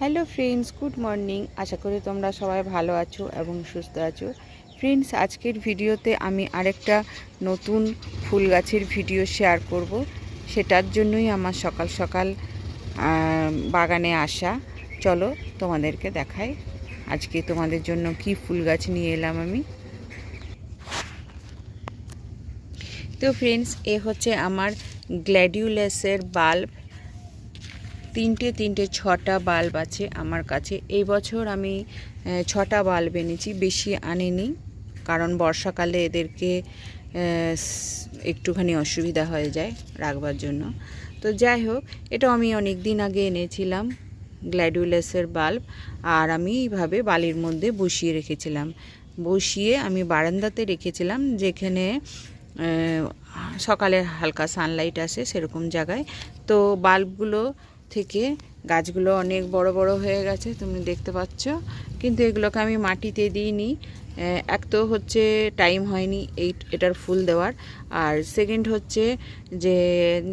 Hello friends, good morning. আশা করি তোমরা সবাই ভালো আছো এবং সুস্থ আছো। ফ্রেন্ডস, আজকের ভিডিওতে আমি আরেকটা নতুন ফুল গাছের ভিডিও শেয়ার করব। সেটার জন্যই আমার সকাল সকাল বাগানে আসা। চলো তোমাদেরকে দেখাই। আজকে তোমাদের জন্য কি ফুল গাছ নিয়ে এলাম আমি। তো ফ্রেন্ডস, এ হচ্ছে আমার গ্ল্যাডিউলেসের বাল্ব। তিনটে তিনটে ছটা বাল্ব আছে আমার কাছে। এই বছর আমি ছটা বাল্ব এনেছি বেশি আনিনি কারণ বর্ষাকালে এদেরকে একটুখানি অসুবিধা হয়ে যায় রাখবার জন্য। তো যাই হোক এটা আমি অনেক দিন আগে এনেছিলাম গ্ল্যাডিউলাসের বাল্ব আর আমি এইভাবে বালির মধ্যে বসিয়ে রেখেছিলাম। বসিয়ে আমি বারান্দাতে রেখেছিলাম যেখানে আহ, সকালে হালকা সানলাইট আসে সেরকম জায়গায়। তো বাল্বগুলো থেকে গাছগুলো অনেক বড় বড় হয়ে গেছে, তুমি দেখতে পাচ্ছ। কিন্তু এগুলোকে আমি মাটিতে দিইনি। এক তো হচ্ছে টাইম হয়নি এই, এটার ফুল দেওয়ার। আর সেকেন্ড হচ্ছে যে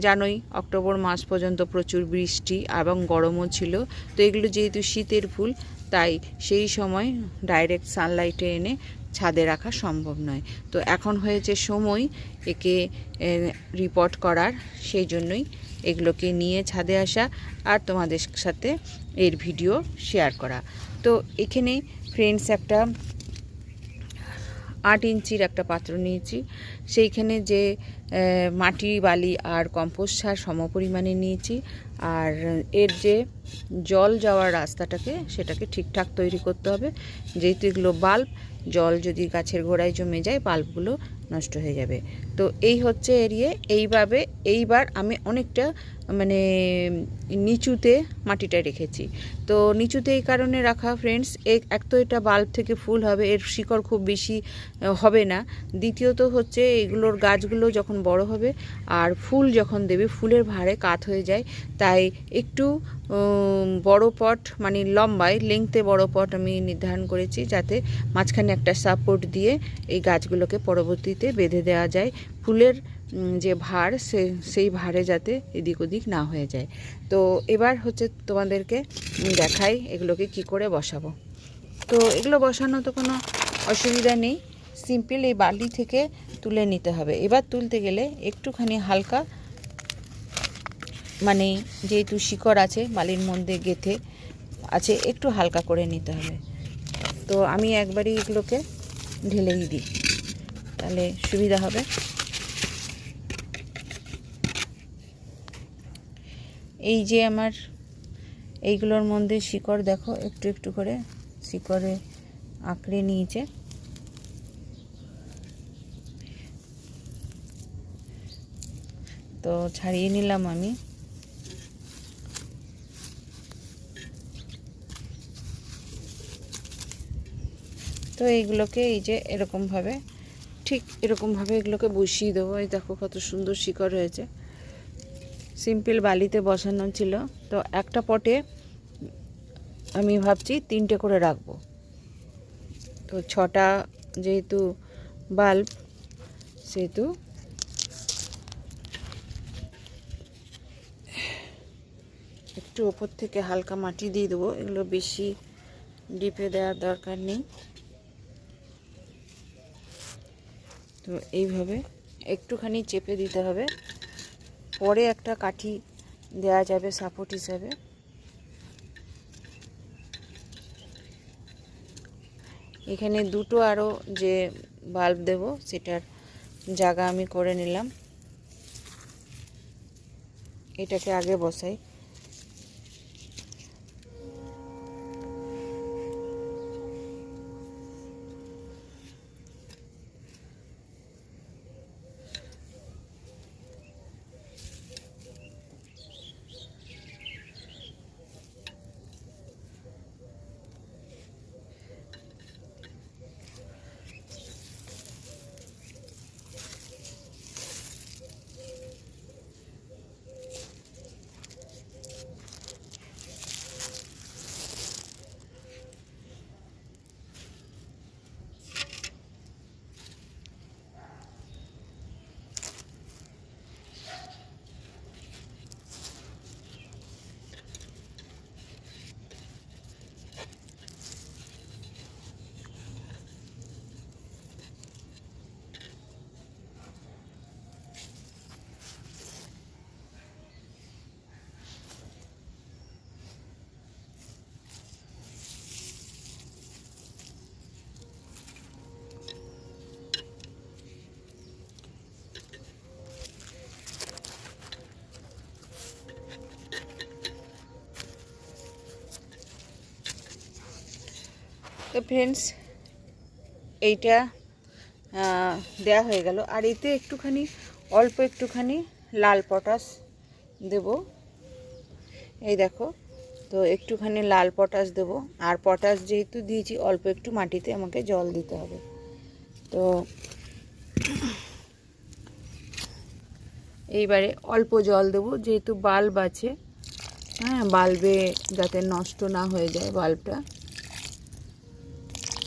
জানোই অক্টোবর মাস পর্যন্ত প্রচুর বৃষ্টি এবং গরমও ছিল। তো এগুলো যেহেতু শীতের ফুল, তাই সেই সময় ডাইরেক্ট সানলাইটে এনে ছাদে রাখা সম্ভব নয়। তো এখন হয়েছে সময় একে রিপোর্ট করার, সেই জন্যই এগুলোকে নিয়ে ছাদে আসা আর তোমাদের সাথে এর ভিডিও শেয়ার করা। তো এখানে ফ্রেন্ডস একটা আট ইঞ্চির একটা পাত্র নিয়েছি। সেইখানে যে মাটি, বালি আর কম্পোস্ট সার সমপরিমাণে নিয়েছি। আর এর যে জল যাওয়ার রাস্তাটাকে সেটাকে ঠিকঠাক তৈরি করতে হবে। যেহেতু এগুলো বাল্ব জল যদি গাছের গোড়ায় জমে যায় বাল্বগুলো নষ্ট হয়ে যাবে। তো এই হচ্ছে এরিয়ে, এইভাবে এইবার আমি অনেকটা মানে নিচুতে মাটিটা রেখেছি। তো নিচুতে এই কারণে রাখা ফ্রেন্ডস এক তো এটা বাল্ব থেকে ফুল হবে, এর শিকড় খুব বেশি হবে না। দ্বিতীয়ত হচ্ছে এগুলোর গাছগুলো যখন বড় হবে, আর ফুল যখন দেবে, ফুলের ভারে কাত হয়ে যায়। তাই একটু বড় পট মানে লম্বায় লেংথে বড় পট আমি নির্ধারণ করেছি, যাতে মাঝখানে একটা সাপোর্ট দিয়ে এই গাছগুলোকে পরবর্তীতে বেঁধে দেওয়া যায়। ফুলের যে ভার, সে, সেই ভারে যাতে এদিক ওদিক না হয়ে যায়। তো এবার হচ্ছে তোমাদেরকে দেখাই এগুলোকে কি করে বসাবো। তো এগুলো বসানো তো কোনো অসুবিধা নেই। সিম্পল এই বালি থেকে তুলে নিতে হবে। এবার তুলতে গেলে একটুখানি হালকা মানে যেহেতু শিকড় আছে, বালির মধ্যে গেথে আছে, একটু হালকা করে নিতে হবে। তো আমি একবারই এগুলোকে ঢেলেই দিই। তাহলে সুবিধা হবে। এই যে আমার এইগুলোর মধ্যে শিকড় দেখো, একটু একটু করে শিকড়ে আঁকড়ে নিয়েছে। তো ছাড়িয়ে নিলাম আমি। তো এইগুলোকে এই যে এরকমভাবে ঠিক এরকমভাবে এগুলোকে বসিয়ে দেবো। এই দেখো কত সুন্দর শিকড় হয়েছে। সিম্পল বালিতে বসানো ছিল। তো একটা পটে আমি ভাবছি তিনটে করে রাখব। তো ছটা যেহেতু বাল্ব, সেহেতু একটু ওপর থেকে হালকা মাটি দিয়ে দেবো। এগুলো বেশি ডিপে দেওয়ার দরকার নেই। তো এইভাবে একটুখানি চেপে দিতে হবে। পরে একটা কাঠি দেওয়া যাবে সাপোর্ট হিসাবে। এখানে দুটো আরও যে বাল্ব দেব, সেটার জায়গা আমি করে নিলাম। এটাকে আগে বসাই। ফ্রেন্ডস এইটা দেয়া হয়ে গেল। আর এতে একটুখানি, অল্প একটুখানি লাল পটাশ দেব। এই দেখো, তো একটুখানি লাল পটাশ দেব। আর পটাশ যেহেতু দিয়েছি, অল্প একটু মাটিতে আমাকে জল দিতে হবে। তো এইবারে অল্প জল দেবো, যেহেতু বাল্ব আছে। হ্যাঁ বাল্বে যাতে নষ্ট না হয়ে যায় বাল্বটা।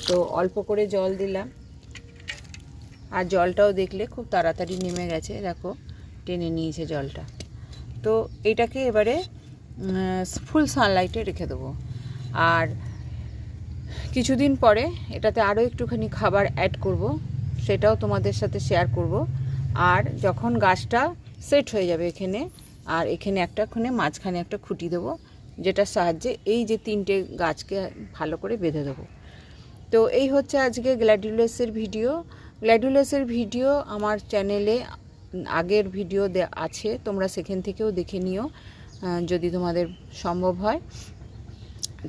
তো অল্প করে জল দিলাম। আর জলটাও দেখলে খুব তাড়াতাড়ি নেমে গেছে, দেখো, টেনে নিয়েছে জলটা। তো এটাকে এবারে ফুল সানলাইটে রেখে দেবো। আর কিছুদিন পরে এটাতে আরও একটুখানি খাবার অ্যাড করব, সেটাও তোমাদের সাথে শেয়ার করব। আর যখন গাছটা সেট হয়ে যাবে এখানে, আর এখানে একটা ওখানে মাঝখানে একটা খুঁটি দেবো, যেটার সাহায্যে এই যে তিনটে গাছকে ভালো করে বেঁধে দেবো। তো এই হচ্ছে আজকে গ্ল্যাডিউলাসের ভিডিও। গ্ল্যাডিউলাসের ভিডিও আমার চ্যানেলে আগের ভিডিও আছে, তোমরা সেখান থেকেও দেখে নিও যদি তোমাদের সম্ভব হয়।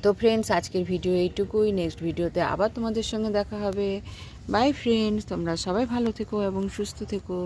তো ফ্রেন্ডস আজকের ভিডিও এইটুকুই নেক্সট ভিডিওতে আবার তোমাদের সঙ্গে দেখা হবে। বাই ফ্রেন্ডস তোমরা সবাই ভালো থেকো এবং সুস্থ থেকো।